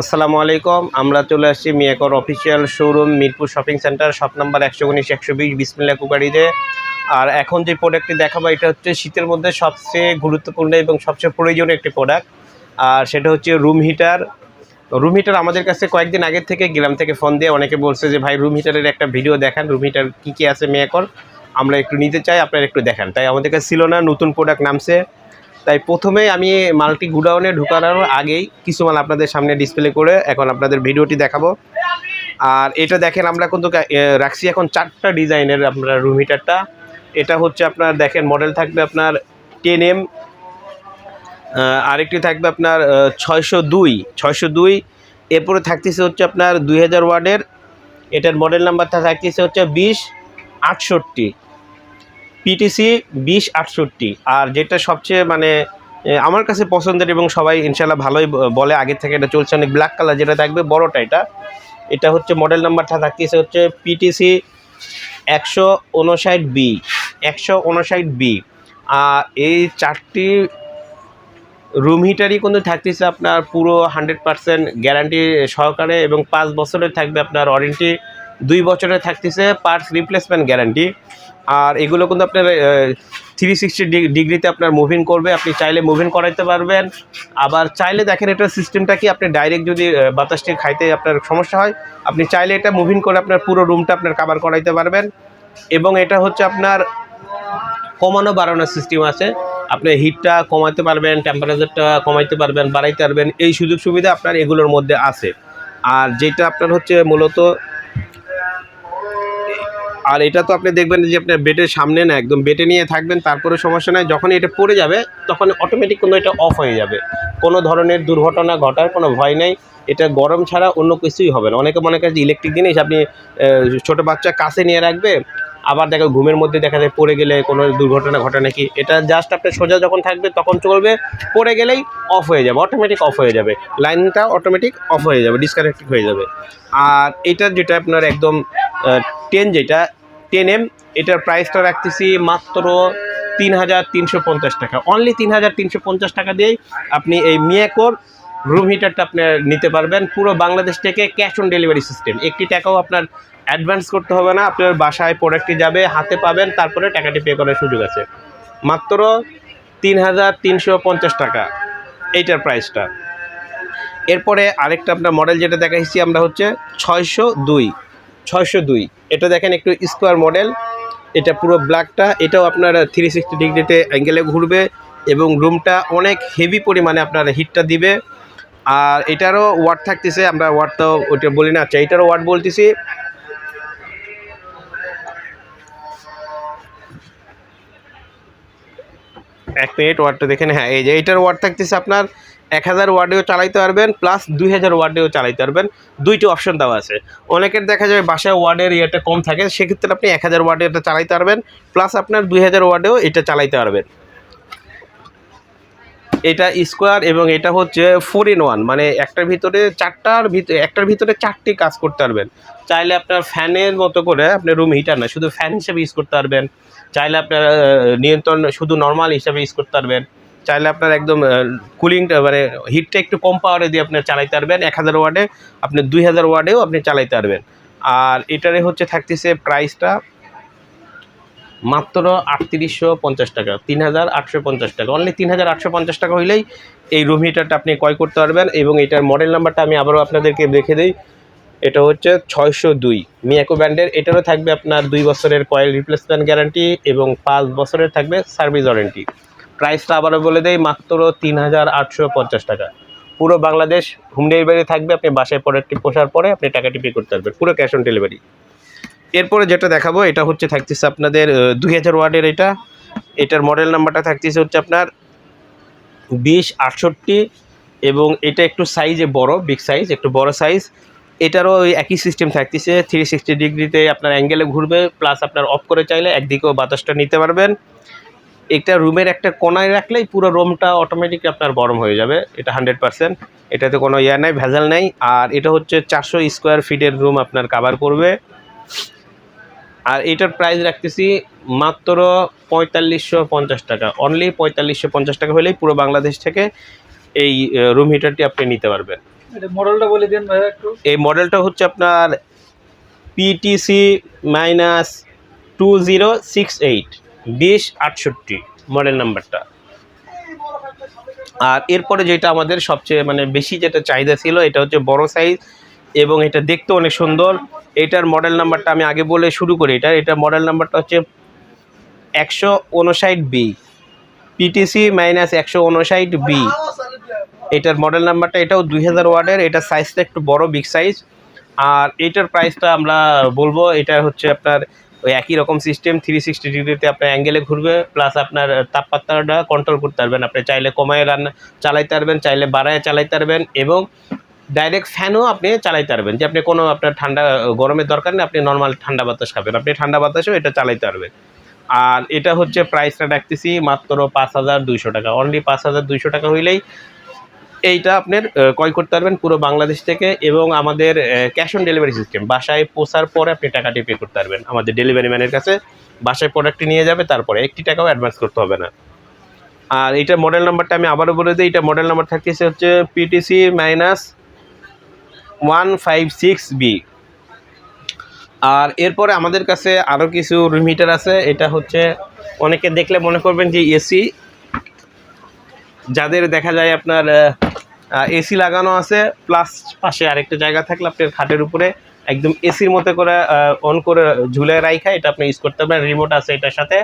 আসসালামু আলাইকুম, আমরা চলে আসছি মিয়াকর official showroom Mirpur shopping centre, shop number একশো উনিশ, একশো বিশ, বিসমিল্লা কুকারিতে আর এখন যে প্রোডাক্টটি দেখাবো, এটা হচ্ছে শীতের মধ্যে সবচেয়ে গুরুত্বপূর্ণ এবং সবচেয়ে প্রয়োজনীয় একটি প্রোডাক্ট আর সেটা হচ্ছে রুম হিটার রুম হিটার আমাদের কাছে কয়েকদিন আগের থেকে গ্রাম থেকে ফোন দিয়ে অনেকে বলছে যে, ভাই রুম হিটারের একটা ভিডিও দেখান রুম হিটার কী কী আছে মেয়াকর? আমরা একটু নিতে চাই, আপনারা একটু দেখান। তাই আমাদের কাছে ছিল না, নতুন প্রোডাক্ট নামছে। তাই প্রথমে আমি মালটি গুডাউনে ঢুকানোর আগেই কিছু মাল আপনাদের সামনে ডিসপ্লে করে এখন আপনাদের ভিডিওটি দেখাবো। আর এটা দেখেন আমরা কিন্তু রাখছি এখন চারটা ডিজাইনের আপনার রুম হিটারটা এটা হচ্ছে আপনার দেখেন মডেল থাকবে আপনার টেন এম আরেকটি থাকবে আপনার ছয়শো দুই ছয়শো দুই। এরপরে থাকতেছে হচ্ছে আপনার দুই হাজার ওয়ার্ডের, এটার মডেল নাম্বারটা থাকতেছে হচ্ছে বিশ, আটষট্টি। পিটিসি বিশ আটষট্টি। আর যেটা সবচেয়ে মানে আমার কাছে পছন্দের এবং সবাই ইনশাল্লাহ ভালোই বলে আগে থেকে এটা চলছে অনেক ব্ল্যাক কালার যেটা থাকবে, বড়টা এটা। এটা হচ্ছে মডেল নাম্বারটা থাকতেছে হচ্ছে পিটিসি একশো উনষাট বি একশো উনষাট বি আর এই চারটি রুম হিটারই কিন্তু থাকতেছে আপনার পুরো হান্ড্রেড পার্সেন্ট গ্যারান্টি সহকারে এবং পাঁচ বছরের থাকবে আপনার ওয়ারেন্টি দুই বছরের থাকতেছে পার্টস রিপ্লেসমেন্ট গ্যারান্টি। আর এগুলো কিন্তু আপনার থ্রি সিক্সটি ডিগ্রিতে আপনার মুভিং করবে। আপনি চাইলে মুভিং করাইতে পারবেন। আবার চাইলে দেখেন এটার সিস্টেমটা কি? আপনি ডাইরেক্ট যদি বাতাসটি খাইতে আপনার সমস্যা হয়, আপনি চাইলে এটা মুভিং করে আপনার পুরো রুমটা আপনার কাভার করাইতে পারবেন। এবং এটা হচ্ছে আপনার কমানো বাড়ানোর সিস্টেম আছে। আপনি হিটটা কমাতে পারবেন টেম্পারেচারটা কমাইতে পারবেন, বাড়াইতে পারবেন। এই সুযোগ সুবিধা আপনার এগুলোর মধ্যে আছে। আর যেটা আপনার হচ্ছে মূলত আর এটা তো আপনি দেখবেন যে আপনার বেডের সামনে না, একদম বেটে নিয়ে থাকবেন, তারপরে সমস্যা নাই। যখন এটা পড়ে যাবে, তখন অটোমেটিক কোনো এটা অফ হয়ে যাবে। কোনো ধরনের দুর্ঘটনা ঘটার কোনো ভয় নেই। এটা গরম ছাড়া অন্য কিছুই হবে না। অনেকে মনে করে যে ইলেকট্রিক জিনিস আপনি ছোটো বাচ্চা কাছে নিয়ে রাখবে, আবার দেখো ঘুমের মধ্যে দেখা যায় পড়ে গেলে কোনো দুর্ঘটনা ঘটে নাকি। এটা জাস্ট আপনার সোজা যখন থাকবে, তখন চলবে, পড়ে গেলেই অফ হয়ে যাবে অটোমেটিক অফ হয়ে যাবে। লাইনটা অটোমেটিক অফ হয়ে যাবে ডিসকানেক্টেড হয়ে যাবে। আর এটা যেটা আপনার একদম টেন যেটা টেন এম এটার প্রাইসটা রাখতেছি মাত্র তিন হাজার তিনশো পঞ্চাশ টাকা। অনলি তিন হাজার তিনশো পঞ্চাশ টাকা দিয়েই আপনি এই মিয়াকোর রুম হিটারটা আপনি নিতে পারবেন। পুরো বাংলাদেশ থেকে ক্যাশ অন ডেলিভারি সিস্টেম একটি টাকাও আপনার অ্যাডভান্স করতে হবে না, আপনার বাসায় প্রোডাক্টটি যাবে, হাতে পাবেন, তারপরে টাকাটি পে করার সুযোগ আছে। মাত্র তিন হাজার তিনশো পঞ্চাশ টাকা এইটার প্রাইসটা এরপরে আরেকটা আপনার মডেল যেটা দেখাইছি আমরা হচ্ছে ছয়শো দুই। ছয়শো দুই। এটা দেখেন একটু স্কোয়ার মডেল এটা পুরো ব্ল্যাকটা এটাও আপনার থ্রি সিক্সটি ডিগ্রিতে অ্যাঙ্গেলে ঘুরবে এবং রুমটা অনেক হেভি পরিমাণে আপনার হিটটা দিবে। আর এটারও ওয়াট থাকতেছে, আমরা ওয়াট তো ওইটা বলি না আচ্ছা এটারও ওয়াট বলতেছি। এক মিনিট ওয়ার্ডটা দেখেন হ্যাঁ এই যে এইটার ওয়ার্ড থাকতেছে আপনার এক হাজার ওয়ার্ডেও চালাইতে পারবেন প্লাস দুই হাজার ওয়ার্ডেও চালাইতে পারবেন। দুইটি অপশন দেওয়া আছে। অনেকের দেখা যায় বাসায় ওয়ার্ডের ইয়েটা কম থাকে, সেক্ষেত্রে আপনি এক হাজার ওয়ার্ডে এটা চালাইতে পারবেন প্লাস আপনার দুই হাজার ওয়ার্ডেও এটা চালাইতে পারবেন। এটা স্কোয়ার এবং এটা হচ্ছে ফোর ইন ওয়ান মানে একটার ভিতরে চারটার ভিতরে একটার ভিতরে চারটি কাজ করতে পারবেন। চাইলে আপনার ফ্যানের মতো করে আপনি রুম হিটার না, শুধু ফ্যান হিসেবে ইউজ করতে পারবেন। চাইলে আপনার নিয়ন্ত্রণ শুধু নর্মাল হিসাবে ইউজ করতে পারবেন। চাইলে আপনার একদম কুলিংটা মানে হিটটা একটু কম পাওয়ারে দিয়ে আপনি চালাইতে পারবেন। এক হাজার ওয়ার্ডে আপনি দুই হাজার ওয়ার্ডেও আপনি চালাইতে পারবেন। আর এটারে হচ্ছে থাকতেছে প্রাইসটা মাত্র আটত্রিশশো পঞ্চাশ টাকা, তিন হাজার আটশো পঞ্চাশ টাকা। অনলি তিন হাজার আটশো পঞ্চাশ টাকা হইলেই এই রুম হিটারটা আপনি ক্রয় করতে পারবেন এবং এটার মডেল নাম্বারটা আমি আবারও আপনাদেরকে দেখে দিই। এটা হচ্ছে ছয়শো দুই মিয়াকো ব্র্যান্ডের এটারও থাকবে আপনার দুই বছরের কয়েল রিপ্লেসমেন্ট গ্যারান্টি এবং পাঁচ বছরের থাকবে সার্ভিস ওয়ারেন্টি প্রাইসটা আবারও বলে দেই, মাত্র তিন হাজার আটশো পঞ্চাশ টাকা। পুরো বাংলাদেশ হোম ডেলিভারি থাকবে, আপনি বাসায় প্রোডাক্টটি পোষার পরে আপনি টাকাটি পে করতে পারবেন, পুরো ক্যাশ অন ডেলিভারি। এরপরে যেটা দেখাবো, এটা হচ্ছে থাকতেছে আপনাদের দুই হাজার ওয়ার্ডের এটা। এটার মডেল নাম্বারটা থাকতেছে হচ্ছে আপনার বিশ আটষট্টি, এবং এটা একটু সাইজে বড় বিগ সাইজ একটু বড় সাইজ এটারও ওই একই সিস্টেম থাকতেছে থ্রি সিক্সটি ডিগ্রিতে আপনার অ্যাঙ্গেলে ঘুরবে প্লাস আপনার অফ করে চাইলে একদিকেও বাতাসটা নিতে পারবেন। এটা রুমের একটা কোনায় রাখলেই পুরো রুমটা অটোমেটিক আপনার গরম হয়ে যাবে এটা হান্ড্রেড পার্সেন্ট এটাতে কোনো ইয়া নাই ভেজাল নেই। আর এটা হচ্ছে চারশো স্কোয়ার ফিটের রুম আপনার কাভার করবে। আর এটার প্রাইস রাখতেছি মাত্র পঁয়তাল্লিশশো পঞ্চাশ টাকা। অনলি পঁয়তাল্লিশশো পঞ্চাশ টাকা হলেই পুরো বাংলাদেশ থেকে এই রুম হিটারটি আপনি নিতে পারবেন। এটা মডেলটা বলে দিন একটু। এই মডেলটা হচ্ছে আপনার PTC minus two zero six eight বিশ আটষট্টি মডেল নাম্বারটা আর এরপরে যেটা আমাদের সবচেয়ে মানে বেশি যেটা চাহিদা ছিল, এটা হচ্ছে বড় সাইজ এবং এটা দেখতে অনেক সুন্দর। এটার মডেল নাম্বারটা আমি আগে বলে শুরু করি। এটা এটা মডেল নাম্বারটা হচ্ছে একশো উনষাট বি পিটিসি মাইনাস একশো উনষাট বি এটার মডেল নাম্বারটা এটাও দুই হাজার ওয়ার্ডের। এটা সাইজটা একটু বড় বিগ সাইজ আর এটার প্রাইসটা আমরা বলব, এটা হচ্ছে আপনার ওই একই রকম সিস্টেম থ্রি সিক্সটি ডিগ্রিতে আপনার অ্যাঙ্গেলে ঘুরবে প্লাস আপনার তাপমাত্রাটা কন্ট্রোল করতে পারবেন। আপনি চাইলে কমায় রান্না চালাইতে পারবেন, চাইলে বাড়ায় চালাইতে পারবেন এবং ডাইরেক্ট ফ্যানও আপনি চালাইতে পারবেন। যে আপনি কোনো আপনার ঠান্ডা, গরমের দরকার নেই, আপনি নর্মাল ঠান্ডা বাতাস খাবেন। আপনি ঠান্ডা বাতাসেও এটা চালাইতে পারবেন। আর এটা হচ্ছে প্রাইসটা রাখতেছি মাত্র পাঁচ হাজার দুইশো টাকা। অনলি পাঁচ হাজার দুইশো টাকা হইলেই এইটা আপনার ক্রয় করতে পারবেন পুরো বাংলাদেশ থেকে এবং আমাদের ক্যাশ অন ডেলিভারি সিস্টেম বাসায় পৌঁছার পরে আপনি টাকাটি পে করতে পারবেন। আমাদের ডেলিভারি ম্যানের কাছে বাসায় প্রোডাক্টটি নিয়ে যাবে, তারপরে একটি টাকাও অ্যাডভান্স করতে হবে না। আর এইটা মডেল নাম্বারটা আমি আবারও বলে দিই এটা মডেল নাম্বার থাকতেছে হচ্ছে PTC minus one five six B আর এরপরে আমাদের কাছে আরও কিছু রুম হিটার আছে, এটা হচ্ছে অনেকে দেখলে মনে করবেন যে এসি যাদের দেখা যায় আপনার এসি লাগানো আছে প্লাস পাশে আরেকটা জায়গা থাকলে আপনার খাটের উপরে একদম এসির মতো করে অন করে ঝুলে রাইখা এটা আপনি ইউজ করতে পারেন রিমোট আছে এটার সাথে।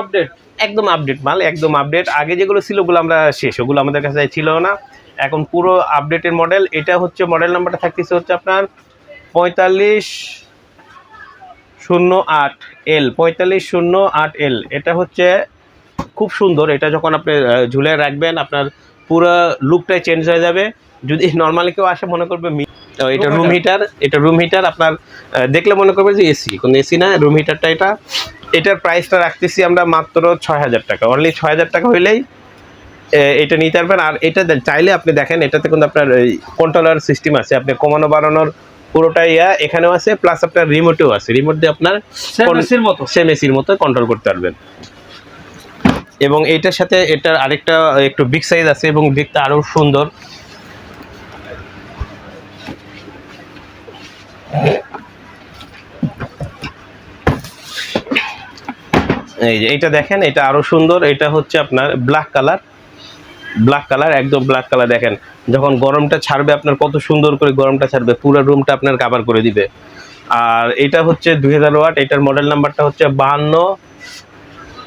আপডেট একদম আপডেট মাল একদম আপডেট আগে যেগুলো ছিল ওগুলো আমরা শেষ ওগুলো আমাদের কাছে ছিল না। এখন পুরো আপডেটের মডেল এটা হচ্ছে মডেল নাম্বারটা থাকতেছে হচ্ছে আপনার পঁয়তাল্লিশ শূন্য আট এল পঁয়তাল্লিশ শূন্য আট এল এটা হচ্ছে খুব সুন্দর এটা যখন আপনি ঝুলে রাখবেন আপনার পুরো লুকটাই চেঞ্জ হয়ে যাবে। যদি নর্মালি কেউ আসে মনে করবে এটা রুম হিটার এটা রুম হিটার আপনার দেখলে মনে করবে যে এসি কোনো এসি না রুম হিটারটা এটা। এটার প্রাইসটা রাখতেছি আমরা মাত্র ছয় হাজার টাকা। অনলি ছয় হাজার টাকা হইলেই এটা নিতে পারবেন। আর এটা চাইলে আপনি দেখেন এটাতে কিন্তু আপনার কন্ট্রোলার সিস্টেম আছে। আপনি কমানো বাড়ানোর পুরোটা ইয়া এখানেও আছে। প্লাস আপনার রিমোটেও আছে। রিমোট দিয়ে আপনার সেম এসির মতো। কন্ট্রোল করতে পারবেন। এবং এইটার সাথে এটার আরেকটা, একটু বিগ সাইজ আছে এবং দেখতে আরও সুন্দর। এই যে এটা দেখেন, এটা আরও সুন্দর। এটা হচ্ছে আপনার ব্ল্যাক কালার ব্ল্যাক কালার একদম ব্ল্যাক কালার দেখেন। যখন গরমটা ছাড়বে, আপনার কত সুন্দর করে গরমটা ছাড়বে, পুরো রুমটা আপনার কাভার করে দিবে। আর এটা হচ্ছে দুই হাজার ওয়াট, এটার মডেল নাম্বারটা হচ্ছে বাহান্ন।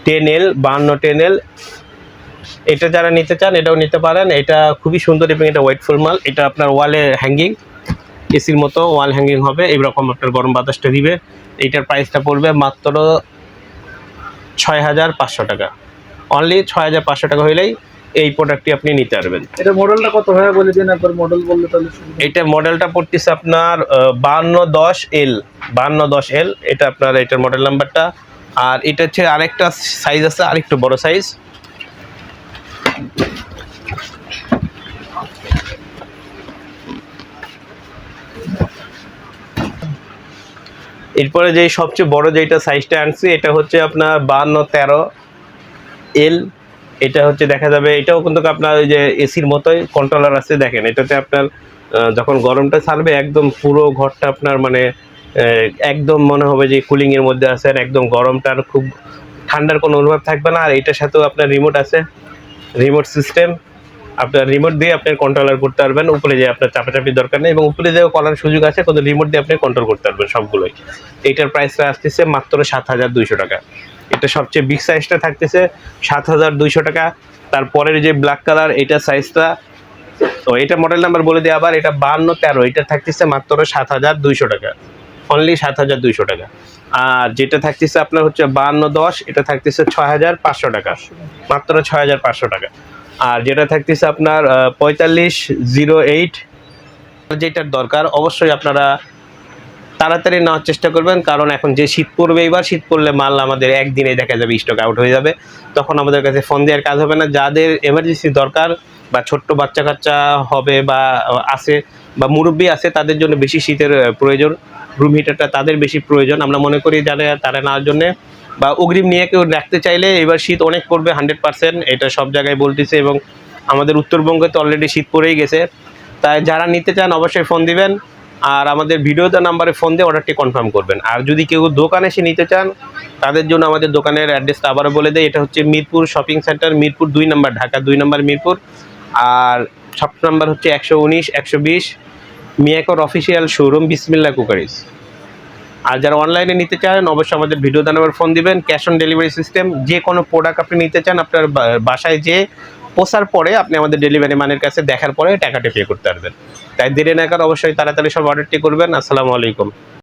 টেন এল বাহান্ন টেন এল এটা যারা নিতে চান এটাও নিতে পারেন। এটা খুবই সুন্দর এবং এটা ওয়েটফুল মাল। এটা আপনার ওয়ালে হ্যাঙ্গিং এসির মতো ওয়াল হ্যাঙ্গিং হবে। এইরকম আপনার গরম বাতাসটা দিবে। এইটার প্রাইসটা পড়বে মাত্র ছয় হাজার পাঁচশো টাকা। অনলি ছয় হাজার পাঁচশো টাকা হইলেই এই প্রোডাক্টটি আপনি নিতে পারবেন। এটা মডেলটা কত ভাইয়া বলে দিন? একবার মডেল বললে তাহলে এটা মডেলটা পড়তেছে আপনার বান্ন দশ এল বান্ন দশ এল এটা আপনার এটার মডেল নাম্বারটা আর এটা হচ্ছে আরেকটা সাইজ আছে, আরেকটু বড় সাইজ এরপরে যে সবচেয়ে বড় যেটা সাইজটা আনছি, এটা হচ্ছে আপনার বান্ন, তেরো এল এটা হচ্ছে দেখা যাবে, এটাও কিন্তু আপনার ওই যে এসির মতোই কন্ট্রোলার আছে, দেখেন। এটাতে আপনার যখন গরমটা ছাড়বে, একদম পুরো ঘরটা আপনার মানে একদম মনে হবে যে কুলিং এর মধ্যে আছেন, একদম গরমটার খুব ঠান্ডার কোনো অনুভব থাকবে না। আর এটার সাথেও আপনার রিমোট আছে রিমোট সিস্টেম আপনার রিমোট দিয়ে আপনি কন্ট্রোলার করতে পারবেন, উপরে যে আপনার চাপাচাপির দরকার নেই, এবং উপরে যেও করার সুযোগ আছে, কিন্তু রিমোট দিয়ে আপনি কন্ট্রোল করতে পারবেন সবগুলোই। এইটার প্রাইসটা আসতেছে মাত্র সাত হাজার দুইশো টাকা। এটা সবচেয়ে বিগ সাইজটা থাকতেছে সাত হাজার দুইশো টাকা। তারপরের যে ব্ল্যাক কালার এটা সাইজটা তো এটা মডেল নাম্বার বলে দিই আবার, এটা বান্ন তেরো, এটা থাকতেছে মাত্র সাত হাজার দুইশো টাকা। অনলি সাত হাজার দুইশো টাকা। আর যেটা থাকতেছে আপনার হচ্ছে বান্ন দশ, এটা থাকতেছে ছয় হাজার পাঁচশো টাকা। মাত্র ছয় হাজার পাঁচশো টাকা। আর যেটা থাকতেছে আপনার পঁয়তাল্লিশ জিরো এইট, যেটার দরকার, অবশ্যই আপনারা তাড়াতাড়ি নেওয়ার চেষ্টা করবেন, কারণ এখন যে শীত পড়বে এবার, শীত পড়লে মাল আমাদের একদিনে দেখা যাবে স্টক আউট হয়ে যাবে। তখন আমাদের কাছে ফোন দেওয়ার কাজ হবে না। যাদের এমার্জেন্সি দরকার বা ছোট্ট বাচ্চা কাচ্চা হবে বা আছে বা মুরব্বী আছে, তাদের জন্য বেশি শীতের প্রয়োজন। রুম হিটারটা তাদের বেশি প্রয়োজন। আমরা মনে করি যারা, তারা নেওয়ার জন্যে বা অগ্রিম নিয়ে কেউ রাখতে চাইলে এবার শীত অনেক পড়বে হান্ড্রেড পার্সেন্ট এটা সব জায়গায় বলতেছে এবং আমাদের উত্তরবঙ্গে তো অলরেডি শীত পড়েই গেছে। তাই যারা নিতে চান অবশ্যই ফোন দিবেন। আর আমাদের ভিডিওতে নাম্বারে ফোন দিয়ে অর্ডারটি কনফার্ম করবেন। আর যদি কেউ দোকানে এসে নিতে চান, তাদের জন্য আমাদের দোকানের অ্যাড্রেসটা আবারও বলে দেয় এটা হচ্ছে মিরপুর শপিং সেন্টার মিরপুর দুই নম্বর ঢাকা দুই নম্বর মিরপুর। আর সব নাম্বার হচ্ছে একশো উনিশ, একশো বিশ। মিয়াকর অফিসিয়াল শোরুম বিসমিল্লা কুকারিস আর যারা অনলাইনে নিতে চান, অবশ্যই আমাদের ভিডিও দানাবার ফোন দিবেন ক্যাশ অন ডেলিভারি সিস্টেম যে কোনো প্রোডাক্ট আপনি নিতে চান, আপনার বাসায় যে পোষার পরে আপনি আমাদের ডেলিভারি ম্যানের কাছে দেখার পরে টাকাটা পে করতে পারবেন। তাই দেরি না কর অবশ্যই তাড়াতাড়ি সব অর্ডারটি করবেন। আসসালামু আলাইকুম।